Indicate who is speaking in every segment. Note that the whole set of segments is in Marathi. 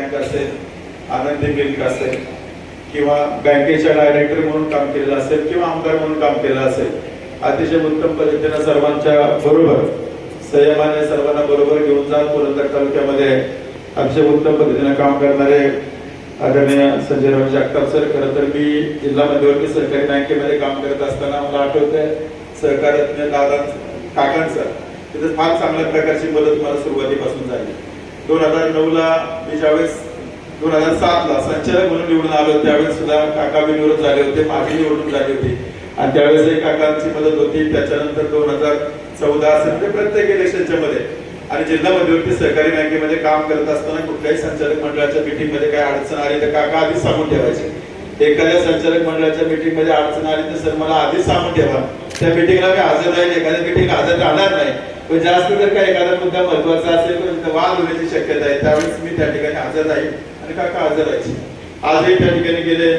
Speaker 1: बँक असेल आनंदी मिल्क असेल किंवा बँकेच्या डायरेक्टर म्हणून काम केलेलं असेल किंवा आमदार म्हणून काम केलेलं असेल अतिशय उत्तम पद्धतीनं सर्वांच्या बरोबर संयमाने सर्वांना बरोबर घेऊन जात पुरंदर तालुक्यामध्ये अतिशय उत्तम पद्धतीनं काम करणारे आदरणीय संजयराव जगताप सर खरं तर मी जिल्हा मध्यवर्ती सहकारी बँकेमध्ये काम करत असताना मला आठवतंय सहकार्यज्ञ दादा काकांचं तिथे फार चांगल्या प्रकारची मदत मला सुरुवातीपासून झाली. दोन हजार नऊ ला मी ज्यावेळेस दोन हजार सात ला संचालक म्हणून निवडून आलो त्यावेळेस सुद्धा काका बिनविरोध झाले होते माझी निवडून झाली होती. आणि त्यावेळेस काकांची मदत होती त्याच्यानंतर दोन हजार चौदा असेल म्हणजे प्रत्येक इलेक्शनच्या मध्ये. आणि जिल्हा मध्यवर्ती सहकारी बँकेमध्ये काम करत असताना कुठल्याही संचालक मंडळाच्या मीटिंगमध्ये काय अडचण आली तर काका आधीच सांगून ठेवायचे. एखाद्या संचालक मंडळाच्या मीटिंगमध्ये अडचण आली तर सर मला आधीच सांगून ठेवा. त्या मीटिंगला मी हजर राहील एखाद्या मीटिंगला हजर राहणार नाही. पण जास्त जर का एखादा मुद्दा महत्त्वाचा असेल तर वाद होण्याची शक्यता आहे त्यावेळेस मी त्या ठिकाणी हजर राहील आणि काका हजर राहायची. आजही त्या ठिकाणी गेले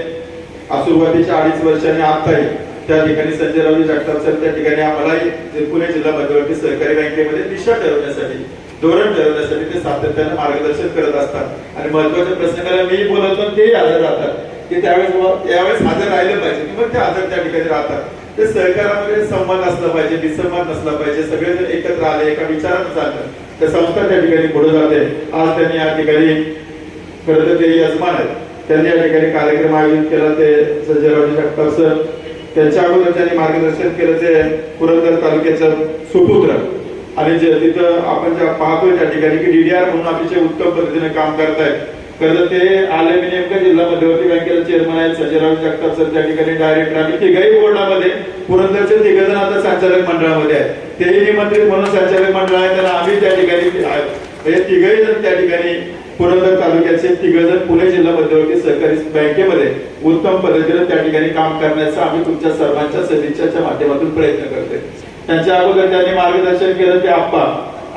Speaker 1: सुरुवातीच्या अडीच वर्षांनी आताही त्या ठिकाणी संजयरावजी जगताप सर त्या ठिकाणी आम्हालाही पुणे जिल्हा मध्यवर्ती सहकारी बँकेमध्ये दिशा ठरवण्यासाठी धोरण ठरवण्यासाठी ते सातत्याने मार्गदर्शन करत असतात. आणि महत्त्वाच्या प्रसंगाला मी बोलतो आणि तेही हजर राहतात. की त्यावेळेस यावेळेस हजर राहिलं पाहिजे मग ते हजर त्या ठिकाणी राहतात. ते सहकारामध्ये संवाद असला पाहिजे विसंवाद नसला पाहिजे. सगळेजण एकत्र आले एका विचारानं चाललं तर संस्था त्या ठिकाणी पुढे जाते. आज त्यांनी या ठिकाणी खरं तर ते यजमान आहेत. त्यांनी या ठिकाणी कार्यक्रम आयोजित केला ते संजयरावजी जगताप सर. त्यांच्या अगोदर त्यांनी मार्गदर्शन केलं ते पुरंदर तालुक्याचं सुपुत्र. आणि जे तिथं आपण ज्या पाहतोय त्या ठिकाणी की डीडीआर म्हणून अतिशय उत्तम पद्धतीने काम करतायत. खरं ते आले मी नेमकं जिल्हा मध्यवर्ती बँकेचे चेअरमन आहेत संजयराव जगताप सर त्या ठिकाणी डायरेक्टर आणि तिघही बोर्डामध्ये पुरंदरचे तिघ जण आता संचालक मंडळामध्ये आहेत. तेही निमंत्रित म्हणून संचालक मंडळ आहे त्याला आम्ही त्या ठिकाणी हे तिघही जण त्या ठिकाणी पुरंदर तालुक्याचे तिघ जण पुणे जिल्हा मध्यवर्ती सहकारी बँकेमध्ये उत्तम पद्धतीने त्या ठिकाणी काम करण्याचा आम्ही तुमच्या सर्वांच्या सदिच्छाच्या माध्यमातून प्रयत्न करतोय. त्यांच्या अगोदर त्यांनी मार्गदर्शन केलं ते आप्पा.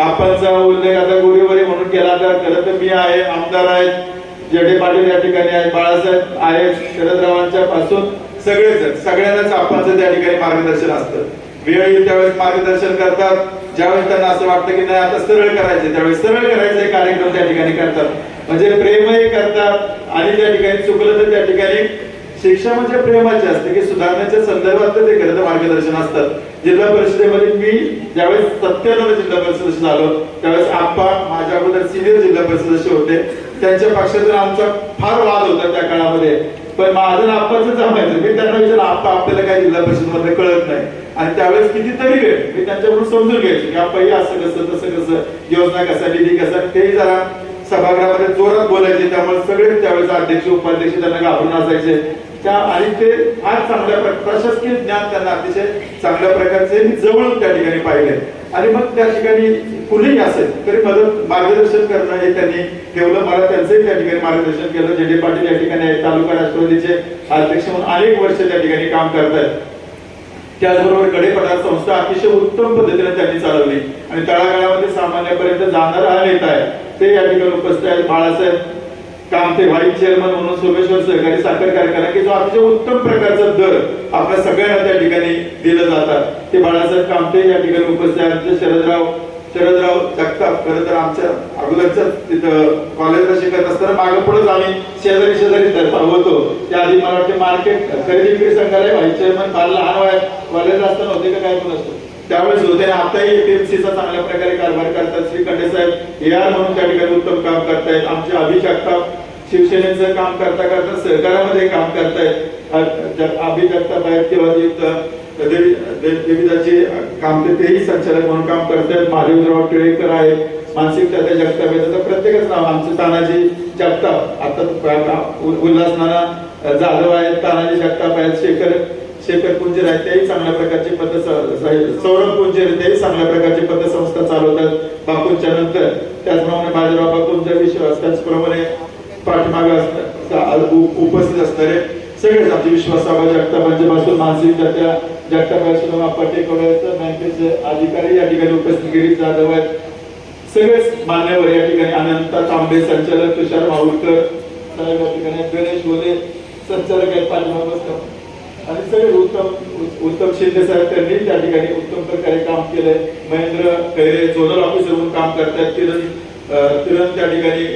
Speaker 1: आपणचा उल्लेख आता गोरीवरी म्हणून केला तर खरं तर मी आहे आमदार आहेत. जडे पाटील या ठिकाणी आहेत बाळासाहेब आहेत शरदरावांच्या पासून सगळेच सगळ्यांनाच आप्पांचं त्या ठिकाणी मार्गदर्शन असतं. वेळ येईल त्यावेळेस मार्गदर्शन करतात. ज्यावेळेस त्यांना असं वाटतं की नाही आता सरळ करायचे त्यावेळेस सरळ करायचे कार्यक्रम त्या ठिकाणी करतात. म्हणजे प्रेमही करतात आणि त्या ठिकाणी चुकलं तर त्या ठिकाणी शिक्षा म्हणजे प्रेमाची असते की सुधारण्याच्या संदर्भात ते खरं मार्गदर्शन असतात जिल्हा परिषदेमध्ये मी ज्यावेळेस सत्त्याण्णव जिल्हा परिषद झालो त्यावेळेस आप्पा माझ्या अगोदर सिनियर जिल्हा परिषद होते. त्यांच्या पक्षातून आमचा फार वाद होता त्या काळामध्ये. पण माझं आप्पाचं जमायचं मी त्यांना विचारलं आप्पा आपल्याला काय जिल्हा परिषदमध्ये कळत नाही. आणि त्यावेळेस कितीतरी वेळ मी त्यांच्याकडून समजून घ्यायचो की आपण असं कसं तसं कसं योजना कसा निधी कसा? ते जरा सभागृहामध्ये जोरात बोलायचे त्यामुळे सगळे त्यावेळेस अध्यक्ष उपाध्यक्ष त्यांना घाबरून असायचे त्या आणि ते फार चांगल्या प्रशासकीय ज्ञान त्यांना अतिशय चांगल्या प्रकारचे मी जवळून त्या ठिकाणी पाहिले. आणि मग त्या ठिकाणी कुणीही असेल तरी मदत मार्गदर्शन करणं हे त्यांनी ठेवलं मला त्यांचंही त्या ठिकाणी मार्गदर्शन केलं. जे डी पाटील या ठिकाणी आहेत, तालुका राष्ट्रवादीचे अध्यक्ष म्हणून अनेक वर्ष त्या ठिकाणी काम करतायत. त्याचबरोबर गडेपठार संस्था अतिशय उत्तम पद्धतीने त्यांनी चालवली. आणि तळागाळामध्ये सामान्यपर्यंत जाणारा हा नेता आहे. ते या ठिकाणी उपस्थित आहेत. बाळासाहेब कामते व्हाईस चेअरमन म्हणून सोमेश्वर सहकारी साखर कारखाना की जो अतिशय उत्तम प्रकारचा दर आपल्या सगळ्यांना त्या ठिकाणी दिलं जातात. ते बाळासाहेब कामते या ठिकाणी उपस्थित आहेत. आमचे शरदराव शरदराव जगताप खरं तर आमच्या अगोदरच्या तिथं कॉलेजला शिकत असताना मागे पुढेच आम्ही शेजारी शेजारी होतो त्या आधी मला वाटते मार्केट खरेदी विक्री संघाला व्हाईस चेअरमन फार लहान वयात कॉलेजला असताना होते का काय पण असतो. त्यावेळेस होते आताही एपीएमसीचा चांगल्या प्रकारे कारभार करतात. श्री खंडे साहेब ए आर म्हणून त्या ठिकाणी उत्तम काम करतायत. आमचे अभिजगताप शिवसेनेचं काम करता करता सहकारामध्ये काम करतायत. अभिजगताप आहेत किंवा जे त- काम तेही संचालक म्हणून काम करतायत. महादेवराव टिळेकर आहेत मानसिक त्या जगताप आहेत आता प्रत्येकच नाव आमचे तानाजी जगताप. आता उल्हास नाना जाधव आहेत तानाजी जगताप आहेत शेखर शेखर कुंजीर आहेत तेही चांगल्या प्रकारची पद सौरभ कुंजीर तेही चांगल्या प्रकारची पदसंस्था चालवतात बापूंच्या नंतर. त्याचप्रमाणे बाजीराव बापूंचा विश्वास त्याचप्रमाणे पाठीमागे असतात उपस्थित असणारे. सगळेच आमचे विश्वासाबा जगतापांच्या पासून मानसिक त्या जगतापासून पटेकवड्याचं बँकेचे अधिकारी या ठिकाणी उपस्थित गिरीश जाधव आहेत. सगळेच मान्यवर या ठिकाणी अनंत तांबे संचालक तुषार माहुलकर साहेब या ठिकाणी गणेश बोले संचालक आहेत पाठीमागे आणि सगळे उत्तम उत्तम शिंदे साहेब त्यांनी त्या ठिकाणी उत्तम प्रकारे काम केलंय. महेंद्र खैरे झोनल ऑफिसर म्हणून काम करतात. किरण किरण त्या ठिकाणी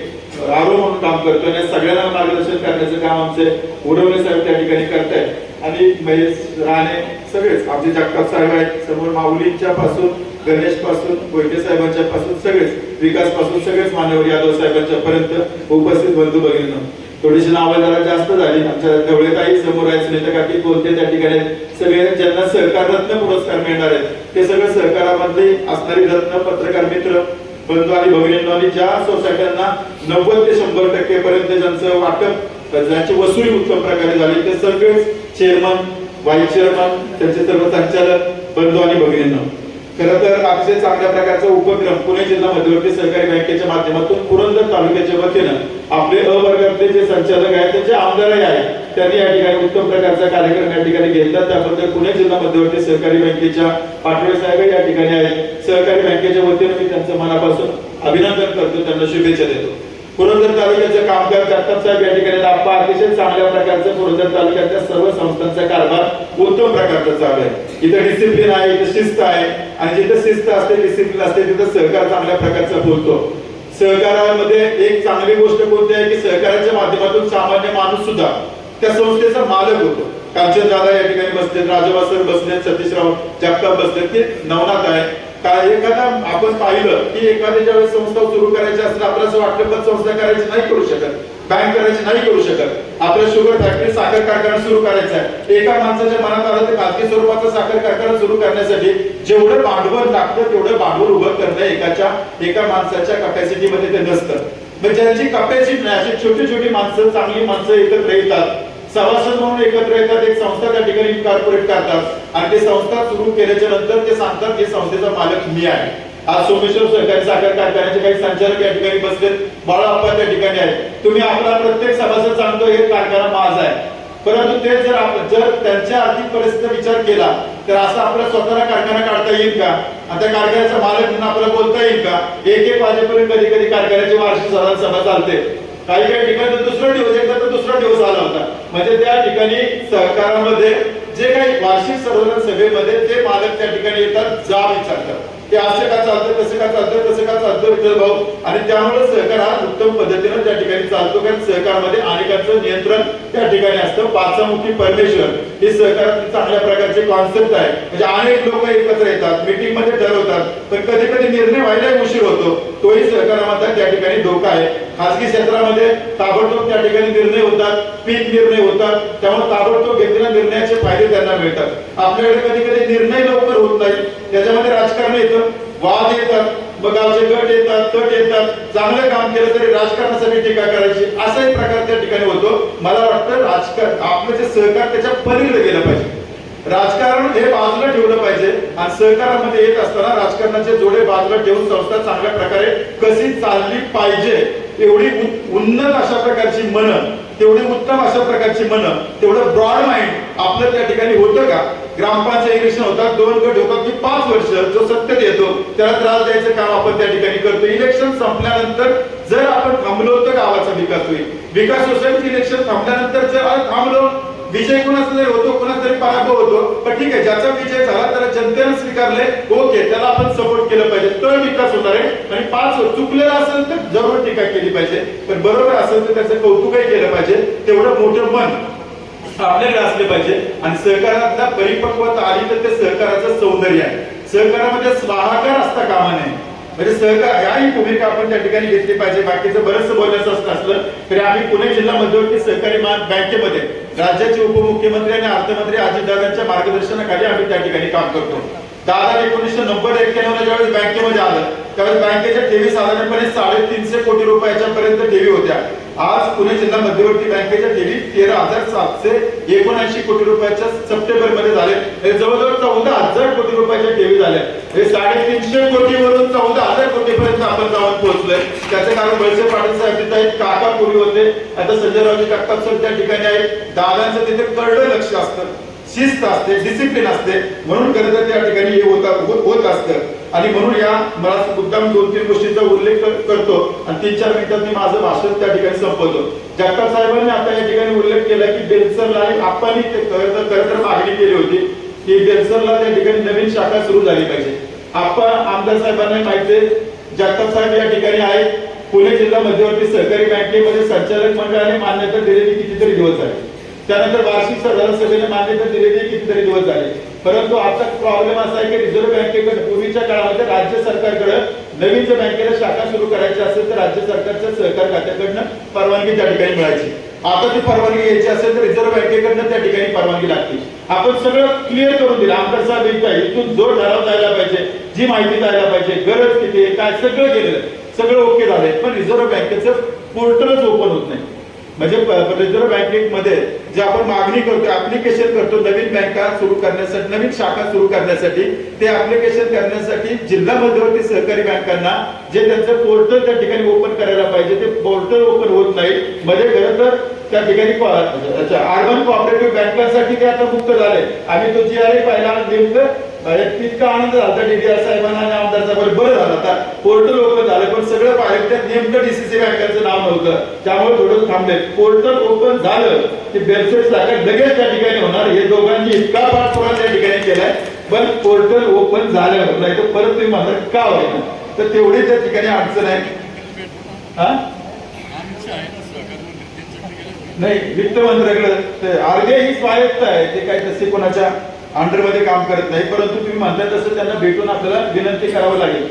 Speaker 1: आरो म्हणून काम करतो. आणि सगळ्यांना मार्गदर्शन करण्याचं काम आमचे उडवणे साहेब त्या ठिकाणी करतायत. आणि महेश राणे सगळेच आमचे जगताप साहेब आहेत. समोर माऊलींच्या पासून गणेशपासून कोयटे साहेबांच्या पासून सगळेच विकासपासून सगळेच मान्यवर यादव साहेबांच्या पर्यंत उपस्थित बंधू भगिनींनो थोडीशी नावं जरा जास्त झाली. आमच्या ढवळेताई समोर आहे सुनीता काकी कोणते त्या ठिकाणी सगळे ज्यांना सहकार रत्न पुरस्कार मिळणार आहेत ते सगळे सहकारामध्ये असणारी रत्न पत्रकार मित्र बंधू आणि भगिनींनो आणि ज्या सोसायट्यांना नव्वद ते शंभर टक्के पर्यंत ज्यांचं वाटप ज्यांची वसुली उत्तम प्रकारे झाली ते सगळेच चेअरमन व्हाईस चेअरमन त्यांचे सर्व संचालक बंधू आणि भगिनींना. खरं तर अतिशय चांगल्या प्रकारचा उपक्रम पुणे जिल्हा मध्यवर्ती सहकारी बँकेच्या माध्यमातून पुरंदर तालुक्याच्या वतीनं आपले अ वर्गातले जे संचालक आहेत त्यांचे आमदारही आहेत त्यांनी या ठिकाणी उत्तम प्रकारचा कार्यक्रम या ठिकाणी घेतला. त्याबद्दल पुणे जिल्हा मध्यवर्ती सहकारी बँकेच्या पाटोळे साहेब या ठिकाणी आहेत. सहकारी बँकेच्या वतीनं मी त्यांचं मनापासून अभिनंदन करतो त्यांना शुभेच्छा देतो. पुरंदर तालुक्याचं कामकाज जगताप साहेब या ठिकाणी आप्पा अतिशय चांगल्या प्रकारचं पुरंदर तालुक्यातल्या सर्व संस्थांचा कारभार उत्तम प्रकारचा चालू आहे. इथं डिसिप्लिन आहे इथं शिस्त आहे. आणि जिथं शिस्त असते डिसिप्लिन असते तिथं सहकार चांगल्या प्रकारचा बोलतो. सहकारामध्ये एक चांगली गोष्ट कोणती आहे की सहकाराच्या माध्यमातून सामान्य माणूस सुद्धा त्या संस्थेचा मालक होतो. कांचन दादा या ठिकाणी बसले राजवासर बसले सतीशराव जगताप बसले ते नवनाथ आहे. का एखादा आपण पाहिलं की एखाद्या ज्यावेळेस संस्था सुरू करायची असेल आपल्याला असं वाटलं पण संस्था करायची नाही करू शकत बँक करायची नाही करू शकत. आपल्या शुगर फॅक्टरी साखर कारखाना सुरू करायचा आहे. एका माणसाच्या मनात आलं तर खाजगी स्वरूपाचा साखर कारखाना सुरू करण्यासाठी जेवढं भांडवल लागतं तेवढं भांडवल उभं करणं एकाच्या एका माणसाच्या कपॅसिटी मध्ये ते नसतं. मग ज्यांची कपॅसिटी नाही अशी छोटी छोटी माणसं चांगली माणसं एकत्र येतात. सभासद म्हणून एकत्र येतात एक संस्था त्या ठिकाणी कॉर्पोरेट करतात. आणि ते संस्था सुरू केल्याच्यानंतर ते सांगतात की संस्थेचा मालक मी आहे. आज सोमेश्वर सहकारी साखर कारखान्याचे काही संचालक या ठिकाणी बसलेत. बाळाप्पा त्या ठिकाणी आहेत तुम्ही आपला प्रत्येक सभासद सांगतो हे कारखाना माझा आहे. परंतु ते जर जर त्यांच्या आर्थिक परिस्थितीचा विचार केला तर असा आपला स्वतःला कारखाना काढता येईल का? आणि त्या कारखान्याचा मालक म्हणून आपल्याला बोलता येईल का? एक एक वाजेपर्यंत कधी कधी कारखान्याची वार्षिक साधारण सभा चालते. काही काही ठिकाणी दुसरा दिवस एकदा तर दुसरा दिवस आला होता. म्हणजे त्या ठिकाणी सहकारामध्ये जे काही वार्षिक संवर्धन सभेमध्ये ते मालक त्या ठिकाणी येतात जा विचारतात. ते असं का चालतं कसं का चालतं कसं का चालतं विठ्ठल भाऊ? आणि त्यामुळे सहकार हा उत्तम पद्धतीनं त्या ठिकाणी चालतो कारण सहकारमध्ये अनेकांचं नियंत्रण त्या ठिकाणी असतं. पाचामुखी परमेश्वर हे सहकारात चांगल्या प्रकारचे कॉन्सेप्ट आहे. म्हणजे अनेक लोक एकत्र येतात मीटिंगमध्ये ठरवतात पण कधी कधी निर्णय व्हायला उशीर होतो. तोही सहकारामध्ये त्या ठिकाणी धोका आहे. खासगी क्षेत्रामध्ये ताबडतोब त्या ठिकाणी निर्णय होतात. निर्णय होतात त्यामुळे ताबडतोब घेतलेल्या निर्णयाचे फायदे त्यांना मिळतात. आपल्याकडे कधी कधी निर्णय लवकर होत नाही. त्याच्यामध्ये राजकारण येतं वाद येतात मग गावचे गट येतात तट येतात. चांगलं काम केलं तरी राजकारणासाठी टीका करायची. असाही प्रकार त्या ठिकाणी होतो. मला वाटतं राजकारण आपलं जे सहकार त्याच्या पलीकडे गेलं पाहिजे. राजकारण हे बाजूला ठेवलं पाहिजे आणि सहकारामध्ये येत असताना राजकारणाचे जोडे बाजूला ठेवून संस्था चांगल्या प्रकारे कशी चालली पाहिजे एवढी उन्नत अशा प्रकारची मन तेवढी उत्तम अशा प्रकारची मन तेवढं ब्रॉड माइंड आपलं त्या ठिकाणी होतं का? ग्रामपंचायत इलेक्शन होतात दोन गट होतात की पाच वर्ष जो सत्तेत येतो त्याला त्रास द्यायचं काम आपण त्या ठिकाणी करतो इलेक्शन संपल्यानंतर जर आपण थांबलो तर गावाचा विकास होईल. विकास सोसायटी इलेक्शन थांबल्यानंतर जर थांबलो विजय कोणाचा होतो कोणाचा तरी पराभव होतो पण ठीक आहे ज्याचा विजय झाला त्याला जनतेनं स्वीकारले ओके त्याला आपण सपोर्ट केलं पाहिजे. तर विकास होणार आहे. आणि पाच वर्ष चुकलेला असेल तर जरूर टीका केली पाहिजे. पण बरोबर असेल तर त्याचं कौतुकही केलं पाहिजे. तेवढं मोठं मन आपल्याकडे असले पाहिजे. आणि सहकारातला परिपक्वता आली तर ते सहकाराचं सौंदर्य आहे. सहकारामध्ये स्वाहाकार असता कामा नये. म्हणजे सहकार ह्याही भूमिका आपण त्या ठिकाणी घेतली पाहिजे. बाकीचं बरंचसं बोलायचं असतं असलं तरी आम्ही पुणे जिल्हा मध्यवर्ती सहकारी बँकेमध्ये राज्याचे उपमुख्यमंत्री आणि अर्थमंत्री अजितदादांच्या मार्गदर्शनाखाली आम्ही त्या ठिकाणी काम करतो. दादा एकोणीसशे नव्वद एक्क्याण्णव ज्यावेळेस बँकेमध्ये आलं त्यावेळेस बँकेच्या ठेवी साधारणपणे साडेतीनशे कोटी रुपयाच्या पर्यंत ठेवी होत्या. आज पुणे जिल्हा मध्यवर्ती बँकेच्या ठेवी तेरा हजार सातशे एकोणऐंशी कोटी रुपयाच्या सप्टेंबरमध्ये झाले. हे जवळजवळ चौदा हजार कोटी रुपयाच्या ठेवी झाल्या हे साडेतीनशे कोटी वरून चौदा हजार कोटी पर्यंत आपण जाऊन पोहोचलोय. त्याचे कारण वळसे पाटील साहेब तिथे आहेत काका पूर्वी होते. आता संजयरावजी जगताप सर त्या ठिकाणी आहेत. दादांचं तिथे कळलं लक्ष असतं. शिस्त असते डिसिप्लिन असते. म्हणून खरं तर त्या ठिकाणी हे होत होत- असतं. आणि म्हणून या मला मुद्दाम दोन तीन गोष्टींचा उल्लेख करतो. आणि तीन चार मिनिटात मी माझं भाषण त्या ठिकाणी संपवतो. जगताप साहेबांनी आता या ठिकाणी उल्लेख केला की बेलसरला आणि आपण खरं तर खरं तर मागणी केली होती की बेलसरला त्या ठिकाणी नवीन शाखा सुरू झाली पाहिजे. आपण आमदार साहेबांना माहिती जगताप साहेब या ठिकाणी आहेत. पुणे जिल्हा मध्यवर्ती सहकारी बँकेमध्ये संचालक मंडळाने मान्यता दिलेली कितीतरी दिवस आहे त्यानंतर वार्षिक साधारण सभेने मान्यता दिलेली कितीतरी दिवस झाले. परंतु आता प्रॉब्लेम असा आहे की रिझर्व्ह बँकेकडे पूर्वीच्या काळामध्ये राज्य सरकारकडे नवीन जर बँकेला शाखा सुरू करायची असेल तर राज्य सरकारच्या सहकार खात्याकडनं परवानगी त्या ठिकाणी मिळायची. आता ती परवानगी घ्यायची असेल तर रिझर्व्ह बँकेकडनं त्या ठिकाणी परवानगी लागते आपण सगळं क्लिअर करून दिलं. आमदार साहेब एकदा इथून जो ठराव जायला पाहिजे. जी माहिती जायला पाहिजे. गरज किती आहे? काय? सगळं केलेलं सगळं ओके झालंय. पण रिझर्व्ह बँकेचं पोर्टलच ओपन होत नाही. म्हणजे रिझर्व्ह बँकेमध्ये जे आपण मागणी करतो ऍप्लिकेशन करतो नवीन बँका सुरू करण्यासाठी नवीन शाखा सुरू करण्यासाठी ते ऍप्लिकेशन करण्यासाठी जिल्हा मध्यवर्ती सहकारी बँकांना जे त्यांचं पोर्टल त्या ठिकाणी ओपन करायला पाहिजे ते पोर्टल ओपन होत नाही. म्हणजे खरं तर त्या ठिकाणी अर्बन कोऑपरेटिव्ह बँकांसाठी ते आता मुक्त झाले. आम्ही तो जी आर पाहिला नेमकं इतका आनंद झाला डीडीआर साहेबांना आणि आमदार साहेबांना बरं झालं आता. पोर्टल ओपन झालं पण सगळं पाहिलं त्यात नेमकं डीसीसी बँकांचं नाव नव्हतं. त्यामुळे थोडं थांबले. पोर्टल ओपन झालं की बेनिफिट लागत लगेच त्या ठिकाणी होणार. हे दोघांनी इतका पाठपुरा त्या ठिकाणी केलाय. पण पोर्टल ओपन झाल्यावर नाही तर परत तुम्ही म्हणणार का होईना? तर तेवढी त्या ठिकाणी अडचण आहे. हा? नाही वित्त मंत्र्याकडे. आरबीआय ही स्वायत्त आहे ते काही तसे कोणाच्या अंडरमध्ये काम करत नाही परंतु तुम्ही म्हणताय तसं त्यांना भेटून आपल्याला विनंती करावं लागेल.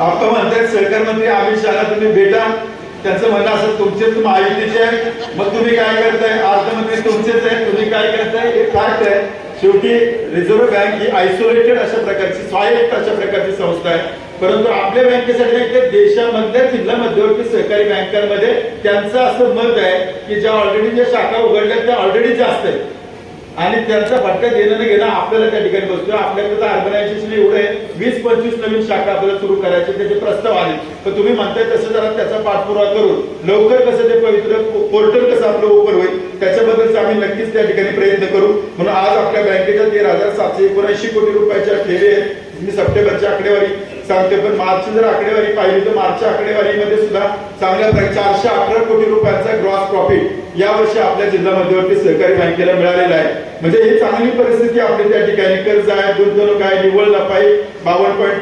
Speaker 1: आपण म्हणताय सहकार मंत्री अमित शहाला तुम्ही भेटा. त्यांचं म्हणणं असं तुमचेच महायुतीचे आहे मग तुम्ही काय करताय? अर्थमंत्री तुमचेच आहे तुम्ही काय करताय? हे फॅक्ट आहे. शेवटी रिझर्व्ह बँक ही आयसोलेटेड अशा प्रकारची स्वायत्त अशा प्रकारची संस्था आहे. परंतु आपल्या बँकेसाठी नाही तर देशामधल्या जिल्हा मध्यवर्ती सहकारी बँकांमध्ये त्यांचं असं मत आहे की ज्या ऑलरेडी ज्या शाखा उघडल्या त्या ऑलरेडी जास्त आहेत. आणि त्यांचा फटका देणं घेणं आपल्याला त्या ठिकाणी बसतो आपल्याकडे तर ऑर्गनायझेशन एवढं आहे. वीस पंचवीस नवीन शाखा आपल्याला सुरू करायचे त्याचे प्रस्ताव आले. तर तुम्ही म्हणताय तसं जरा त्याचा पाठपुरावा करून. लवकर कसं ते पवित्र पोर्टल कसं आपलं ओपन होईल त्याच्याबद्दल आम्ही नक्कीच त्या ठिकाणी प्रयत्न करू. म्हणून आज आपल्या बँकेच्या तेरा हजार सातशे एकोणऐंशी कोटी रुपयाच्या ठेवी आहेत. मी सप्टेंबरची आकडेवारी सांगते पण मार्चची जर आकडेवारी पाहिली तर मार्चच्या आकडेवारीमध्ये सुद्धा चांगल्या प्रकारे चारशे अकरा कोटी रुपयांचा ग्रॉस प्रॉफिट या वर्षी आपल्या जिल्हा मध्यवर्ती सहकारी बँकेला मिळालेला आहे. म्हणजे ही चांगली परिस्थिती आपली त्या ठिकाणी. कर्ज आहे गुंतवणूक आहे निव्वळ नफा बावन्न पॉईंट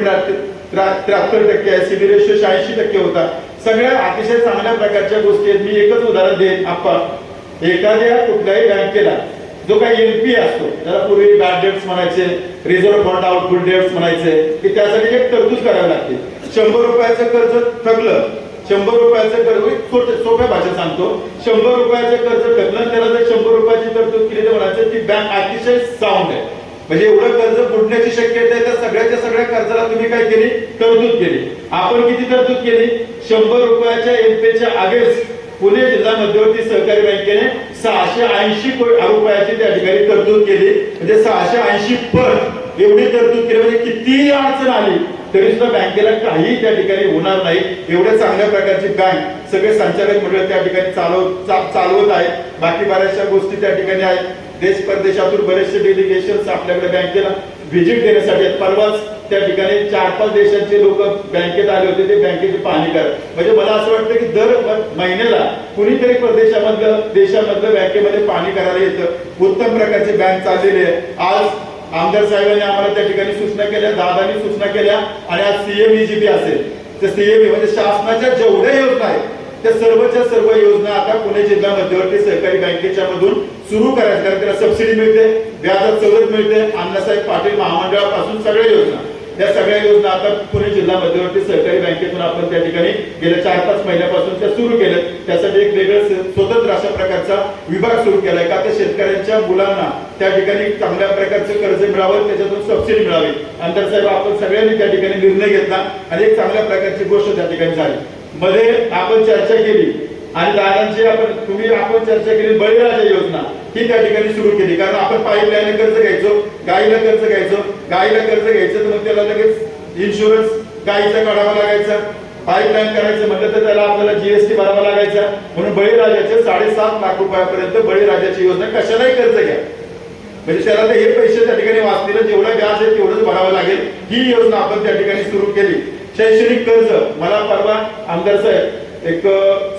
Speaker 1: त्र्याहत्तर टक्के आहे. सीबी रेशो शहाऐंशी टक्के होता. सगळ्या अतिशय चांगल्या प्रकारच्या गोष्टी आहेत. मी एकच उदाहरण देईन. आपण एखाद्या कुठल्याही बँकेला जो काही एनपी असतो त्याला पूर्वी बॅड डेट्स म्हणायचे रिझर्व्ह फंड आउटपुट डेट्स म्हणायचे की त्यासाठी एक तरतूद करावी लागते. शंभर रुपयाचं कर्ज थकलं शंभर रुपयाचं कर्ज छोटे सोप्या भाषेत सांगतो. शंभर रुपयाचं कर्ज फेकलं त्याला जर शंभर रुपयाची तरतूद केली तर म्हणायचं ती बँक अतिशय साऊंड आहे. म्हणजे एवढं कर्ज बुडण्याची शक्यता आहे त्या सगळ्याच्या सगळ्या कर्जाला तुम्ही काय केली? तरतूद केली. आपण किती तरतूद केली? शंभर रुपयाच्या एमपेच्या अगेन्स्ट पुणे जिल्हा मध्यवर्ती सहकारी बँकेने सहाशे ऐंशी कोटी रुपयाची त्या ठिकाणी तरतूद केली. म्हणजे सहाशे ऐंशी पट एवढी तरतूद केली. म्हणजे कितीही अडचण आली तरी सुद्धा बँकेला काही त्या ठिकाणी होणार नाही. एवढ्या चांगल्या प्रकारची बँक सगळे संचालक मंडळ त्या ठिकाणी चालव चालवत आहेत बाकी बऱ्याचशा गोष्टी त्या ठिकाणी आहेत. देश परदेशातून बरेचसे डेलिगेशन आपल्याकडे बँकेला व्हिजिट देण्यासाठी आहेत. परवाच त्या ठिकाणी चार पाच देशांचे लोक बँकेत आले होते. ते बँकेची पाहणी करत. म्हणजे मला असं वाटतं की दर महिन्याला कुणीतरी परदेशामधलं देशामधलं बँकेमध्ये पाहणी करायला येतं. उत्तम प्रकारची बँक चाललेली आहे. आज आमदार साहेबांनी आम्हाला त्या ठिकाणी सूचना केल्या दादानी सूचना केल्या आणि आज सीएमईजीबी असेल. तर सीएमई म्हणजे शासनाच्या जेवढ्या योजना आहेत त्या सर्वच्या सर्व योजना आता पुणे जिल्हा मध्यवर्ती सहकारी बँकेच्या मधून सुरू करायच्या. कारण त्याला सबसिडी मिळते व्याजात सवलत मिळते. अण्णासाहेब पाटील महामंडळापासून सगळ्या योजना. त्या सगळ्या योजना आता पुणे जिल्हा मध्यवर्ती सहकारी बँकेतून आपण त्या ठिकाणी गेल्या चार पाच महिन्यापासून त्या सुरू केल्या त्यासाठी एक वेगळं स्वतंत्र अशा प्रकारचा विभाग सुरू केलाय का? त्या शेतकऱ्यांच्या मुलांना त्या ठिकाणी चांगल्या प्रकारचं कर्ज मिळावं त्याच्यातून सबसिडी मिळावी. अंतर साहेब आपण सगळ्यांनी त्या ठिकाणी निर्णय घेतला आणि एक चांगल्या प्रकारची गोष्ट त्या ठिकाणी झाली. मध्ये आपण चर्चा केली आणि दादांची आपण तुम्ही आपण चर्चा केली बळीराजा योजना. ही त्या ठिकाणी सुरू केली. कारण आपण पाईपलाईन कर्ज घ्यायचो गाईला कर्ज घ्यायचो. गाईला कर्ज घ्यायचं तर मग त्याला लगेच इन्शुरन्स गायीचा काढावा लागायचा. पाईपलाईन करायचं म्हटलं तर त्याला आपल्याला जीएसटी भरावा लागायचा. म्हणून बळीराजाचे साडेसात लाख रुपयापर्यंत बळीराजाची योजना कशालाही कर्ज घ्या. म्हणजे त्याला तर हे पैसे त्या ठिकाणी वाचलेलं जेवढं व्याज आहे तेवढंच भरावं लागेल. ही योजना आपण त्या ठिकाणी सुरू केली. शैक्षणिक कर्ज मला परवा आमदार साहेब एक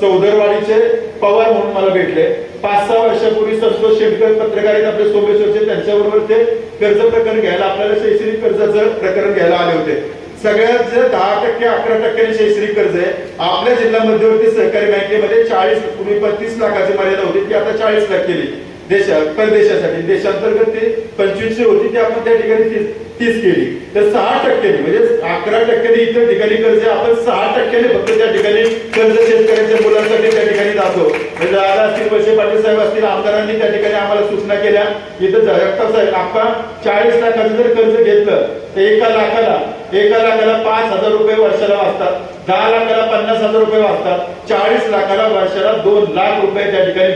Speaker 1: चौदरवाडीचे पवार म्हणून मला भेटले. पाच सहा वर्षापूर्वी संतोष शेटकर पत्रकार आपले सोबत होते त्यांच्याबरोबर ते कर्ज प्रकरण घ्यायला आपल्याला शैक्षणिक कर्जाचं प्रकरण घ्यायला आले होते. सगळ्यात जे दहा टक्के अकरा टक्क्याने शैक्षणिक कर्ज आहे आपल्या जिल्हा मध्यवर्ती सहकारी बँकेमध्ये चाळीस पूर्वी पस्तीस लाखाची मर्यादा होती ती आता चाळीस लाख केली. देशात परदेशासाठी देशांतर्गत ते पंचवीसशे होती ती आपण त्या ठिकाणी तीस तीस केली. तर सहा टक्क्याने म्हणजे अकरा टक्क्याने इतर ठिकाणी कर्ज आपण सहा टक्क्याने फक्त त्या ठिकाणी कर्ज शेतकऱ्यांच्या मुलांसाठी त्या ठिकाणी जातो. म्हणजे दादा असतील वळसे पाटील साहेब असतील आमदारांनी त्या ठिकाणी आम्हाला सूचना केल्या. इथं जगताप साहेब आपण चाळीस लाखाचं जर कर्ज घेतलं तर एका लाखाला एका लाखाला पाच हजार रुपये वर्षाला वाचतात. दहा लाखाला पन्नास हजार रुपये वाचतात. चाळीस लाखाला वर्षाला दोन लाख रुपये त्या ठिकाणी